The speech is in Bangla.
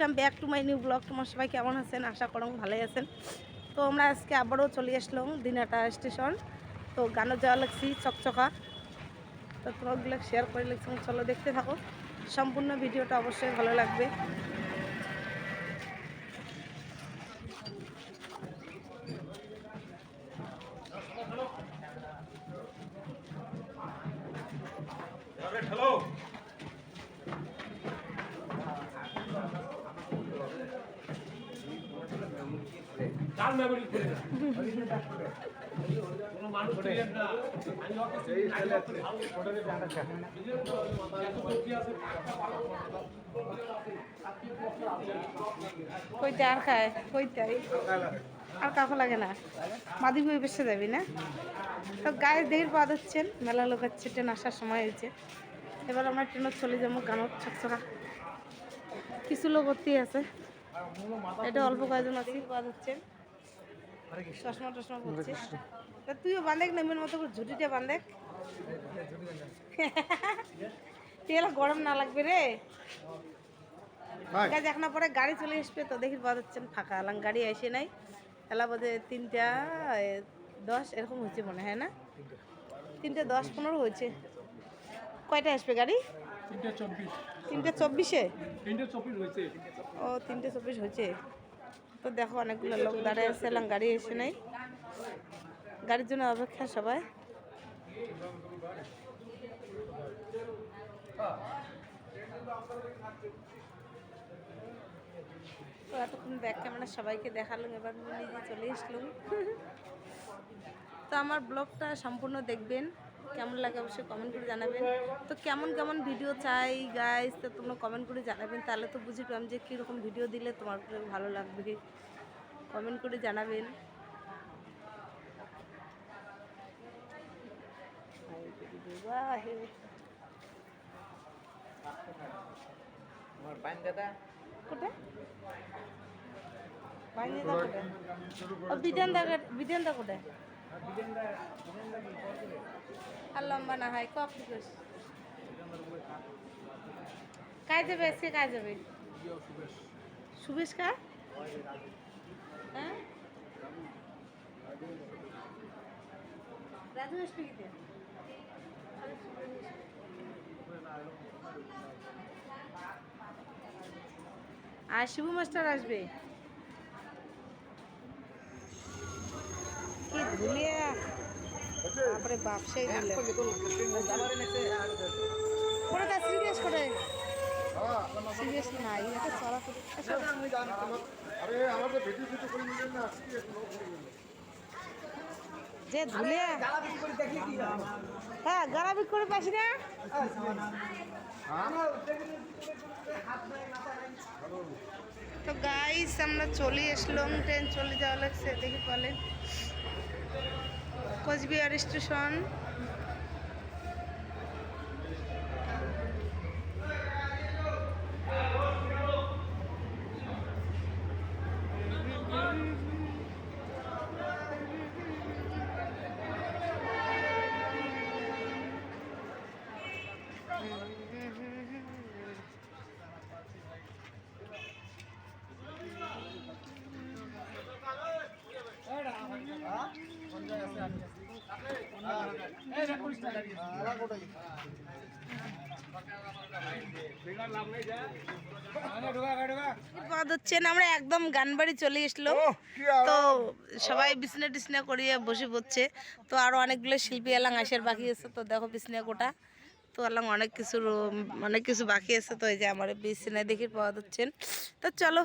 Welcome back to my new blog. তোমার সবাই কেমন আছেন? আশা করো ভালোই আছেন। তো আমরা আজকে আবারও চলে আসলাম দিনাটা স্টেশন। তো গানও যাওয়া লাগছি, চকচকা। তো তোমাগুলো শেয়ার করে লিখছি চলো দেখতে থাকো। সম্পূর্ণ ভিডিওটা অবশ্যই ভালো লাগবে। করে না কোনো মানুষ কইতে আর খায় কইতাই আর কাকো লাগে না। মাদি বই বেসে যাবি না? তো গায়ে দেহের পা হচ্ছেন মেলা লোক হচ্ছে, ট্রেন আসার সময় হয়েছে। এবার আমরা ট্রেনে চলে যাব গানত ছকছকা। কিছু লোক ভর্তি আছে। এটা অল্প কয়েকজন আছে। পা হচ্ছেন চশমা টশমা পড়ছে তা তুইও বান্ধেক নেমের মতো করে ঝুটিটা বান্ধেক তেল গরম না লাগবে রে। গাছ এখন পরে গাড়ি চলে আসবে তো দেখি বাজাচ্ছেন ফাঁকা। আলাম গাড়ি এসে নাই। এলা বোধে তিনটা দশ এরকম হয়েছে মনে হয় না? তিনটে দশ পনেরো হয়েছে। কয়টা আসবে গাড়ি? তিনটে চব্বিশে? তিনটে চব্বিশ হয়েছে। ও তিনটে চব্বিশ হয়েছে। তো দেখো অনেকগুলো লোক দাঁড়ায় আছে, এলাম গাড়ি এসে নাই। গাড়ির জন্য অপেক্ষা সবাই। তো এতক্ষণ ব্যাক ক্যামেরা সবাইকে দেখালাম এবার নিজে চলে আসলাম। তো আমার ব্লগটা সম্পূর্ণ দেখবেন। কেমন লাগে অবশ্যই কমেন্ট করে জানাবেন। তো কেমন কেমন ভিডিও চাই গাইস তো তোমরা কমেন্ট করে জানাবেন। তাহলে তো বুঝে পাম যে কীরকম ভিডিও দিলে তোমার ভালো লাগবে। কমেন্ট করে জানাবেন। ও বিধানদা বিধানদা কোথায়? আর লম্বা না হয় কপ কাজ যাবে আজকে কাজ যাবে সুবেশ কা হ্যাঁ আর শিবু মাস্টার আসবে। কি ধুলিয়া বাপরে বাপ, সেই করে যে ধুলিয়া। হ্যাঁ গারাবি করে পাসি না? তো গাইস আমরা চলে আসলাম ট্রেন চলে যাওয়া লাগছে, দেখি বলেন। কোচবিহার স্টেশন পদ আমরা একদম গানবাড়ি চলে আসলো তো সবাই বিছনা টিছনা করিয়ে বসে পড়ছে। তো আরও অনেকগুলো শিল্পী এলাং আসার বাকি আছে। তো দেখো বিছনা কোটা তো অনেক কিছু অনেক কিছু বাকি আছে। তো এই যে আমার বিছনা দেখি পাওয়া যাচ্ছেন তো চলো।